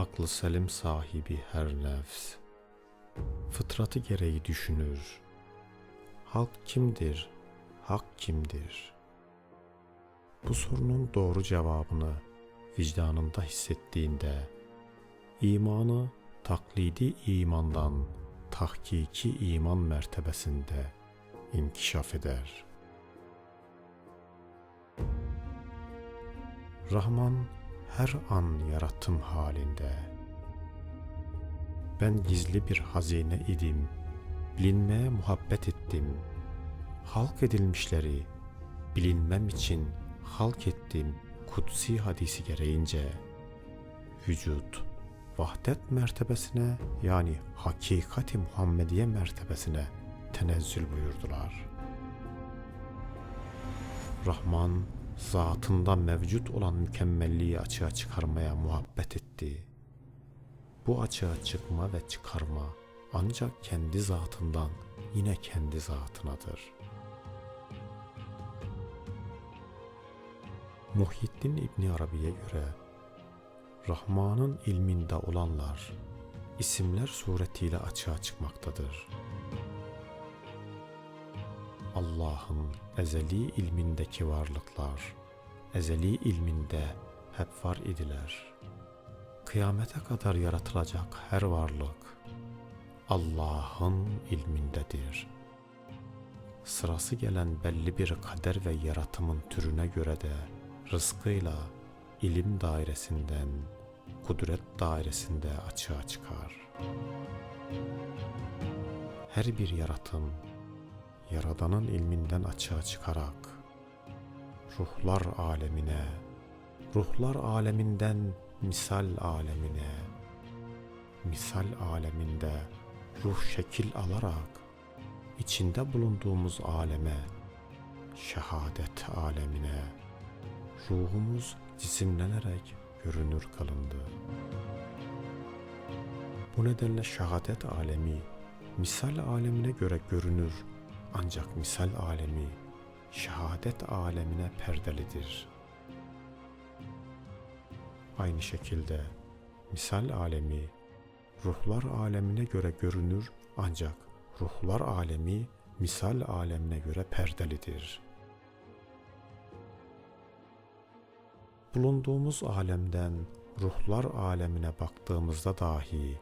Aklı selim sahibi her nefs fıtratı gereği düşünür. Halk kimdir? Hak kimdir? Bu sorunun doğru cevabını vicdanında hissettiğinde imanı taklidi imandan tahkiki iman mertebesinde inkişaf eder. Rahman her an yaratım halinde. Ben gizli bir hazine idim, bilinmeye muhabbet ettim. Halk edilmişleri bilinmem için halk ettim kutsi hadisi gereğince. Vücut, vahdet mertebesine yani hakikati Muhammediye mertebesine tenezzül buyurdular. Rahman zatında mevcut olan mükemmelliği açığa çıkarmaya muhabbet etti. Bu açığa çıkma ve çıkarma ancak kendi zatından yine kendi zatınadır. Muhyiddin İbni Arabi'ye göre Rahman'ın ilminde olanlar isimler suretiyle açığa çıkmaktadır. Allah'ın ezeli ilmindeki varlıklar, ezeli ilminde hep var idiler. Kıyamete kadar yaratılacak her varlık Allah'ın ilmindedir. Sırası gelen belli bir kader ve yaratımın türüne göre de rızkıyla ilim dairesinden kudret dairesinde açığa çıkar. Her bir yaratım Yaradan'ın ilminden açığa çıkarak ruhlar alemine, ruhlar aleminden misal alemine, misal aleminde ruh şekil alarak içinde bulunduğumuz aleme, şehadet alemine ruhumuz cisimlenerek görünür kılındı. Bu nedenle şehadet alemi misal alemine göre görünür ancak misal alemi şehadet alemine perdelidir. Aynı şekilde misal alemi ruhlar alemine göre görünür ancak ruhlar alemi misal alemine göre perdelidir. Bulunduğumuz alemden ruhlar alemine baktığımızda dahi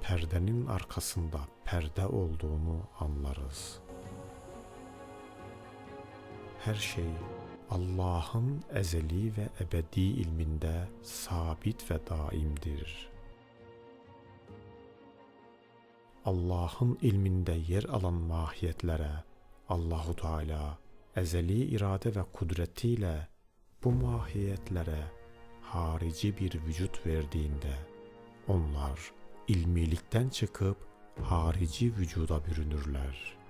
perdenin arkasında perde olduğunu anlarız her şey Allah'ın ezeli ve ebedi ilminde sabit ve daimdir. Allah'ın ilminde yer alan mahiyetlere Allahu Teala ezeli irade ve kudretiyle bu mahiyetlere harici bir vücut verdiğinde onlar ilmilikten çıkıp harici vücuda bürünürler.''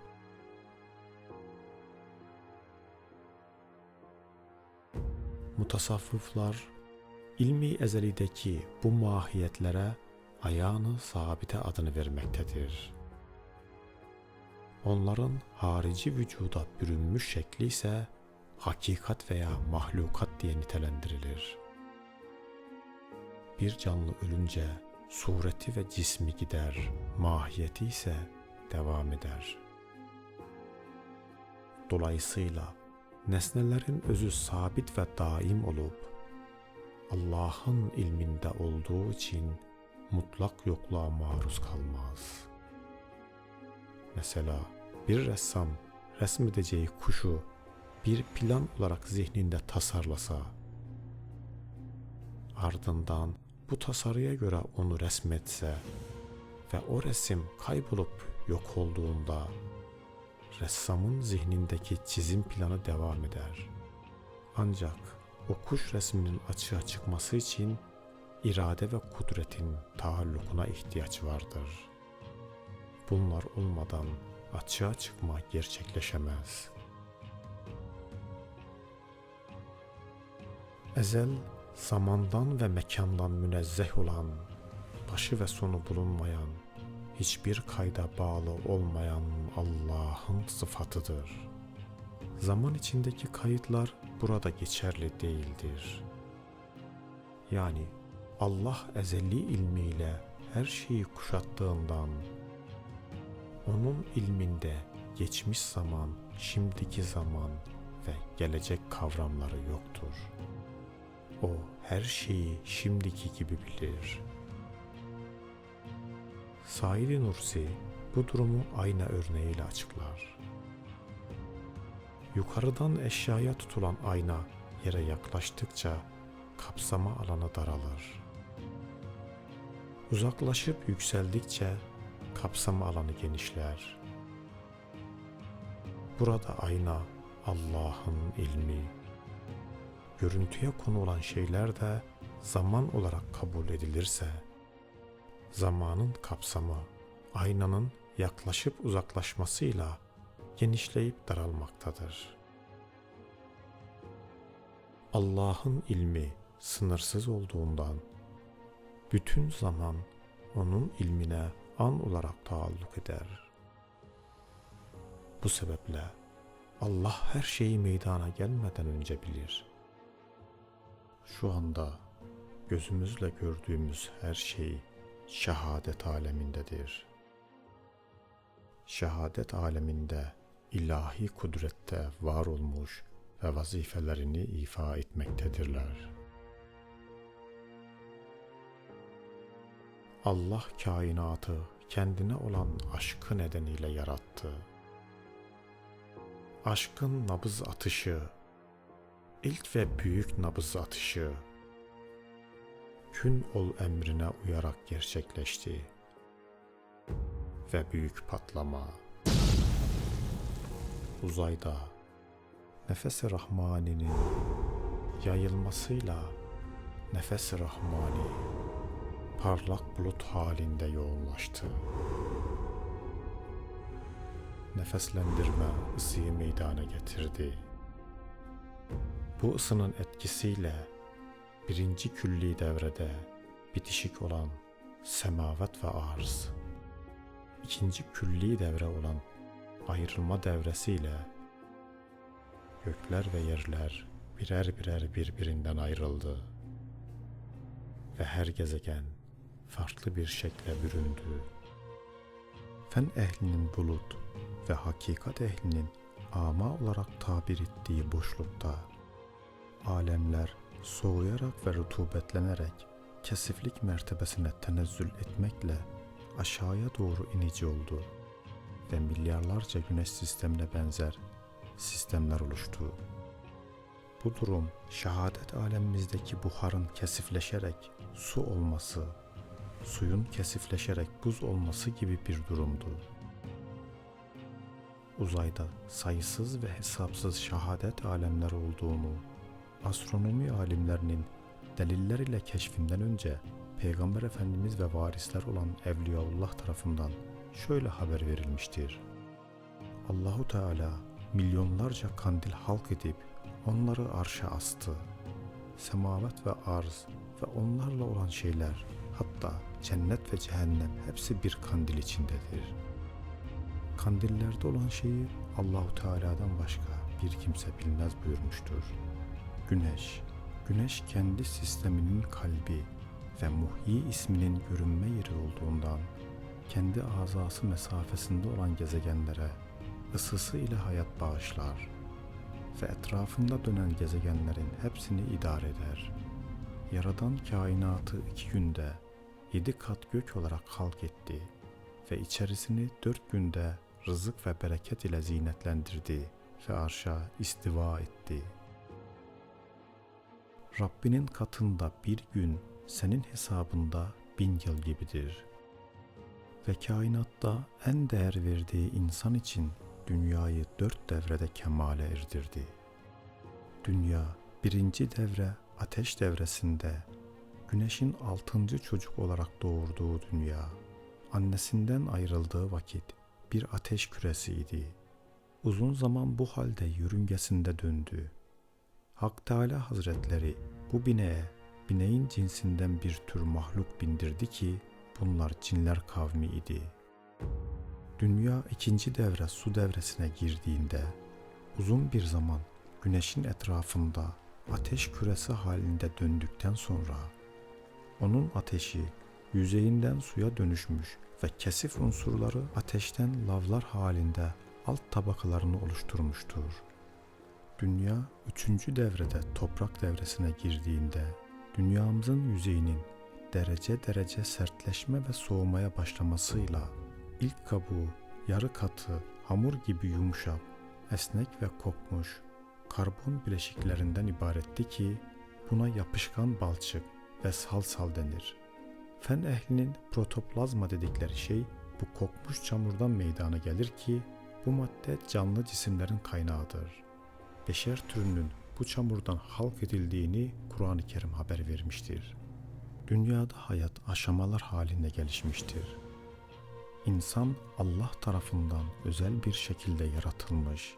Mutasavvıflar ilmi ezelideki bu mahiyetlere ayağını sabite adını vermektedir. Onların harici vücuda bürünmüş şekli ise hakikat veya mahlukat diye nitelendirilir. Bir canlı ölünce sureti ve cismi gider, mahiyeti ise devam eder. Dolayısıyla nesnelerin özü sabit ve daim olup Allah'ın ilminde olduğu için mutlak yokluğa maruz kalmaz. Mesela bir ressam resmedeceği kuşu bir plan olarak zihninde tasarlasa, ardından bu tasarıya göre onu resmetse ve o resim kaybolup yok olduğunda ressamın zihnindeki çizim planı devam eder. Ancak o kuş resminin açığa çıkması için irade ve kudretin taallukuna ihtiyaç vardır. Bunlar olmadan açığa çıkma gerçekleşemez. Ezel zamandan ve mekandan münezzeh olan, başı ve sonu bulunmayan, hiçbir kayda bağlı olmayan Allah'ın sıfatıdır. Zaman içindeki kayıtlar burada geçerli değildir. Yani Allah ezeli ilmiyle her şeyi kuşattığından onun ilminde geçmiş zaman, şimdiki zaman ve gelecek kavramları yoktur. O her şeyi şimdiki gibi bilir. Said Nursi bu durumu ayna örneğiyle açıklar. Yukarıdan eşyaya tutulan ayna yere yaklaştıkça kapsama alanı daralır. Uzaklaşıp yükseldikçe kapsama alanı genişler. Burada ayna Allah'ın ilmi. Görüntüye konu olan şeyler de zaman olarak kabul edilirse, zamanın kapsamı aynanın yaklaşıp uzaklaşmasıyla genişleyip daralmaktadır. Allah'ın ilmi sınırsız olduğundan bütün zaman onun ilmine an olarak taalluk eder. Bu sebeple Allah her şeyi meydana gelmeden önce bilir. Şu anda gözümüzle gördüğümüz her şey şehadet alemindedir. Şehadet aleminde ilahi kudrette var olmuş ve vazifelerini ifa etmektedirler. Allah kainatı kendine olan aşkı nedeniyle yarattı. Aşkın nabız atışı, ilk ve büyük nabız atışı, kün ol emrine uyarak gerçekleşti ve büyük patlama uzayda nefes-i rahmaninin yayılmasıyla nefes-i rahmani parlak bulut halinde yoğunlaştı. Nefeslendirme ısıyı meydana getirdi. Bu ısının etkisiyle birinci külli devrede bitişik olan semavat ve arz, ikinci külli devre olan ayrılma devresiyle gökler ve yerler birer birer birbirinden ayrıldı ve her gezegen farklı bir şekle büründü. Fen ehlinin bulut ve hakikat ehlinin ama olarak tabir ettiği boşlukta alemler soğuyarak ve rutubetlenerek kesiflik mertebesine tenezzül etmekle aşağıya doğru inici oldu ve milyarlarca güneş sistemine benzer sistemler oluştu. Bu durum şehadet alemimizdeki buharın kesifleşerek su olması, suyun kesifleşerek buz olması gibi bir durumdu. Uzayda sayısız ve hesapsız şehadet alemler olduğunu astronomi alimlerinin deliller ile keşfinden önce Peygamber Efendimiz ve varisler olan Evliyaullah tarafından şöyle haber verilmiştir. Allahu Teala milyonlarca kandil halk edip onları arşa astı. Semavat ve arz ve onlarla olan şeyler hatta cennet ve cehennem hepsi bir kandil içindedir. Kandillerde olan şeyi Allahu Teala'dan başka bir kimse bilmez buyurmuştur. Güneş, güneş kendi sisteminin kalbi ve muhyi isminin görünme yeri olduğundan kendi azası mesafesinde olan gezegenlere ısısı ile hayat bağışlar ve etrafında dönen gezegenlerin hepsini idare eder. Yaradan kainatı iki günde yedi kat gök olarak halk etti ve içerisini dört günde rızık ve bereket ile zinetlendirdi ve arşa istiva etti. Rabbinin katında bir gün senin hesabında bin yıl gibidir. Ve kainatta en değer verdiği insan için dünyayı dört devrede kemale erdirdi. Dünya birinci devre ateş devresinde güneşin altıncı çocuk olarak doğurduğu dünya, annesinden ayrıldığı vakit bir ateş küresiydi. Uzun zaman bu halde yörüngesinde döndü. Hak Teala Hazretleri bu bineğe bineğin cinsinden bir tür mahluk bindirdi ki bunlar cinler kavmi idi. Dünya ikinci devre su devresine girdiğinde uzun bir zaman güneşin etrafında ateş küresi halinde döndükten sonra Onun ateşi yüzeyinden suya dönüşmüş ve kesif unsurları ateşten lavlar halinde alt tabakalarını oluşturmuştur. Dünya üçüncü devrede toprak devresine girdiğinde dünyamızın yüzeyinin derece derece sertleşme ve soğumaya başlamasıyla ilk kabuğu yarı katı, hamur gibi yumuşak, esnek ve kokmuş karbon bileşiklerinden ibaretti ki buna yapışkan balçık ve salsal denir. Fen ehlinin protoplazma dedikleri şey bu kokmuş çamurdan meydana gelir ki bu madde canlı cisimlerin kaynağıdır. Beşer türünün bu çamurdan halk edildiğini Kur'an-ı Kerim haber vermiştir. Dünyada hayat aşamalar halinde gelişmiştir. İnsan Allah tarafından özel bir şekilde yaratılmış,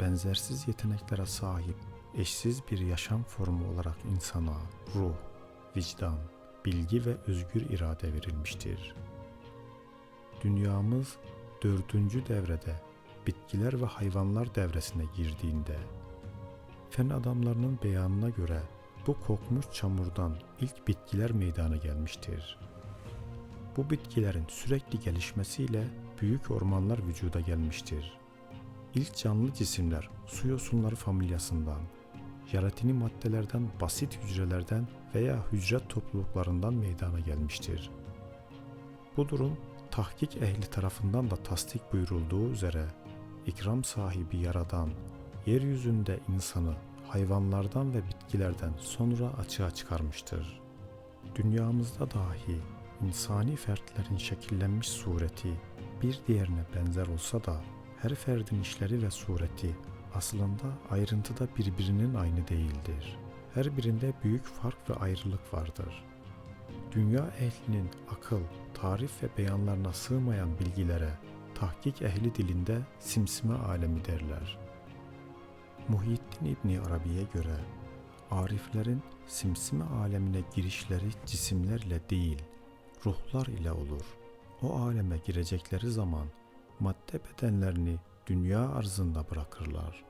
benzersiz yeteneklere sahip, eşsiz bir yaşam formu olarak insana ruh, vicdan, bilgi ve özgür irade verilmiştir. Dünyamız dördüncü devrede bitkiler ve hayvanlar devresine girdiğinde fen adamlarının beyanına göre bu kokmuş çamurdan ilk bitkiler meydana gelmiştir. Bu bitkilerin sürekli gelişmesiyle büyük ormanlar vücuda gelmiştir. İlk canlı cisimler su yosunları familyasından, jelatini maddelerden basit hücrelerden veya hücre topluluklarından meydana gelmiştir. Bu durum tahkik ehli tarafından da tasdik buyurulduğu üzere ikram sahibi yaradan yeryüzünde insanı hayvanlardan ve bitkilerden sonra açığa çıkarmıştır. Dünyamızda dahi insani fertlerin şekillenmiş sureti bir diğerine benzer olsa da her ferdin işleri ve sureti aslında ayrıntıda birbirinin aynı değildir. Her birinde büyük fark ve ayrılık vardır. Dünya ehlinin akıl, tarif ve beyanlarına sığmayan bilgilere tahkik ehli dilinde simsime alemi derler. Muhyiddin İbni Arabi'ye göre ariflerin simsime alemine girişleri cisimlerle değil, ruhlar ile olur. O aleme girecekleri zaman madde bedenlerini dünya arzında bırakırlar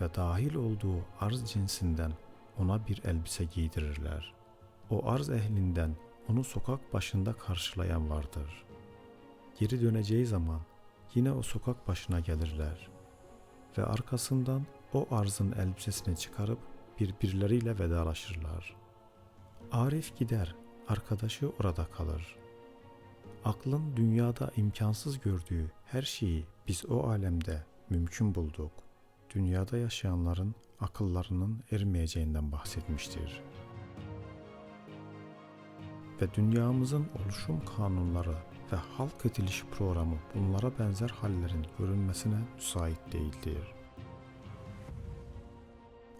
ve dahil olduğu arz cinsinden ona bir elbise giydirirler. O arz ehlinden onu sokak başında karşılayan vardır. Geri döneceği zaman yine o sokak başına gelirler ve arkasından o arzın elbisesini çıkarıp birbirleriyle vedalaşırlar. Arif gider, arkadaşı orada kalır. Aklın dünyada imkansız gördüğü her şeyi biz o alemde mümkün bulduk. Dünyada yaşayanların akıllarının ermeyeceğinden bahsetmiştir. Ve dünyamızın oluşum kanunları ve halk ediliş programı bunlara benzer hallerin görünmesine müsait değildir.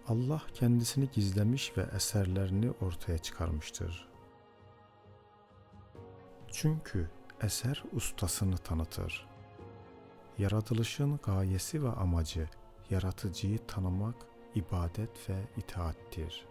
Allah kendisini gizlemiş ve eserlerini ortaya çıkarmıştır. Çünkü eser ustasını tanıtır. Yaratılışın gayesi ve amacı yaratıcıyı tanımak, ibadet ve itaattir.